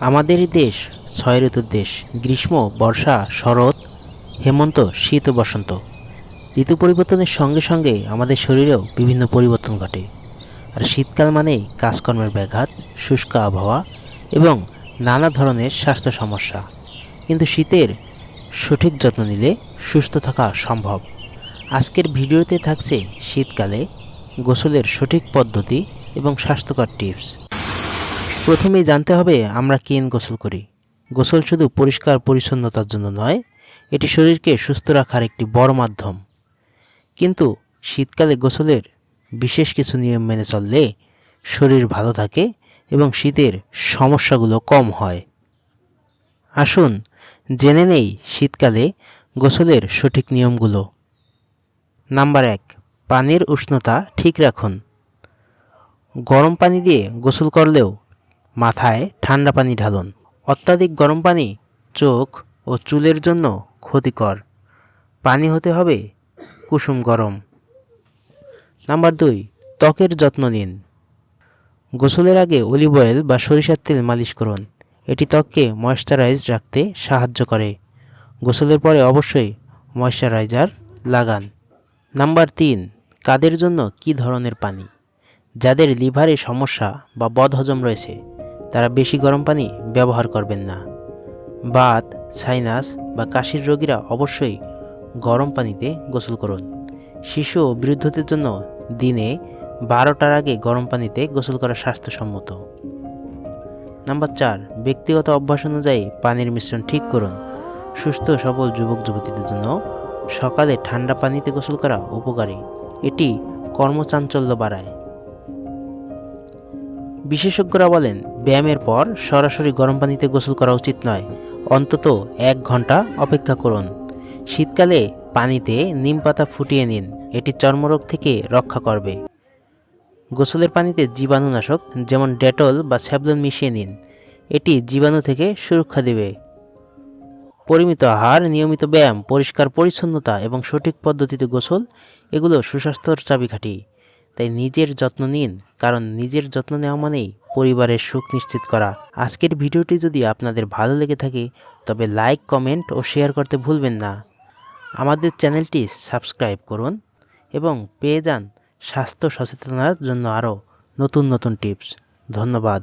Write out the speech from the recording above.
আমাদেরই দেশ ছয় ঋতুর দেশ, গ্রীষ্ম, বর্ষা, শরৎ, হেমন্ত, শীত ও বসন্ত। ঋতু পরিবর্তনের সঙ্গে সঙ্গে আমাদের শরীরেও বিভিন্ন পরিবর্তন ঘটে। আর শীতকাল মানেই কাজকর্মের ব্যাঘাত, শুষ্ক আবহাওয়া এবং নানা ধরনের স্বাস্থ্য সমস্যা। কিন্তু শীতের সঠিক যত্ন নিলে সুস্থ থাকা সম্ভব। আজকের ভিডিওতে থাকছে শীতকালে গোসলের সঠিক পদ্ধতি এবং স্বাস্থ্যকর টিপস। প্রথমেই জানতে হবে, আমরা কেন গোসল করি? গোসল শুধু পরিষ্কার পরিচ্ছন্নতার জন্য নয়, এটি শরীরকে সুস্থ রাখার একটি বড় মাধ্যম। কিন্তু শীতকালে গোসলের বিশেষ কিছু নিয়ম মেনে চললে শরীর ভালো থাকে এবং শীতের সমস্যাগুলো কম হয়। আসুন, জেনে নেই শীতকালে গোসলের সঠিক নিয়মগুলো। নাম্বার এক, পানির উষ্ণতা ঠিক রাখুন। গরম পানি দিয়ে গোসল করলেও মাথায় ঠান্ডা পানি ঢালুন। অত্যাধিক গরম পানি চোখ ও চুলের জন্য ক্ষতিকর। পানি হতে হবে কুসুম গরম। নাম্বার দুই, ত্বকের যত্ন নিন। গোসলের আগে অলিভ অয়েল বা সরিষার তেল মালিশ করুন। এটি ত্বককে ময়শ্চারাইজ রাখতে সাহায্য করে। গোসলের পরে অবশ্যই ময়শ্চারাইজার লাগান। নাম্বার তিন, কাদের জন্য কি ধরনের পানি? যাদের লিভারে সমস্যা বা বদহজম রয়েছে তারা বেশি গরম পানি ব্যবহার করবেন না। বাত, সাইনাস বা কাশির রোগীরা অবশ্যই গরম পানিতে গোসল করুন। শিশু ও বৃদ্ধদের জন্য দিনে বারোটার আগে গরম পানিতে গোসল করা স্বাস্থ্যসম্মত। নাম্বার চার, ব্যক্তিগত অভ্যাস অনুযায়ী পানির মিশ্রণ ঠিক করুন। সুস্থ সবল যুবক যুবতীদের জন্য সকালে ঠান্ডা পানিতে গোসল করা উপকারী। এটি কর্মচাঞ্চল্য বাড়ায়। বিশেষজ্ঞরা বলেন, ব্যায়ামের পর সরাসরি গরম পানিতে গোসল করা উচিত নয়, অন্তত এক ঘণ্টা অপেক্ষা করুন। শীতকালে পানিতে নিম পাতা ফুটিয়ে নিন, এটি চর্মরোগ থেকে রক্ষা করবে। গোসলের পানিতে জীবাণুনাশক যেমন ডেটল বা স্যাবলন মিশিয়ে নিন, এটি জীবাণু থেকে সুরক্ষা দেবে। পরিমিত আহার, নিয়মিত ব্যায়াম, পরিষ্কার পরিচ্ছন্নতা এবং সঠিক পদ্ধতিতে গোসল, এগুলো সুস্বাস্থ্যর চাবিকাঠি। তাই নিজের যত্ন নিন, কারণ নিজের যত্ন নেওয়া মানেই পরিবারের সুখ নিশ্চিত করা। আজকের ভিডিওটি যদি আপনাদের ভালো লেগে থাকে, তবে লাইক, কমেন্ট ও শেয়ার করতে ভুলবেন না। আমাদের চ্যানেলটি সাবস্ক্রাইব করুন এবং পেয়ে যান স্বাস্থ্য সচেতনার জন্য আরও নতুন নতুন টিপস। ধন্যবাদ।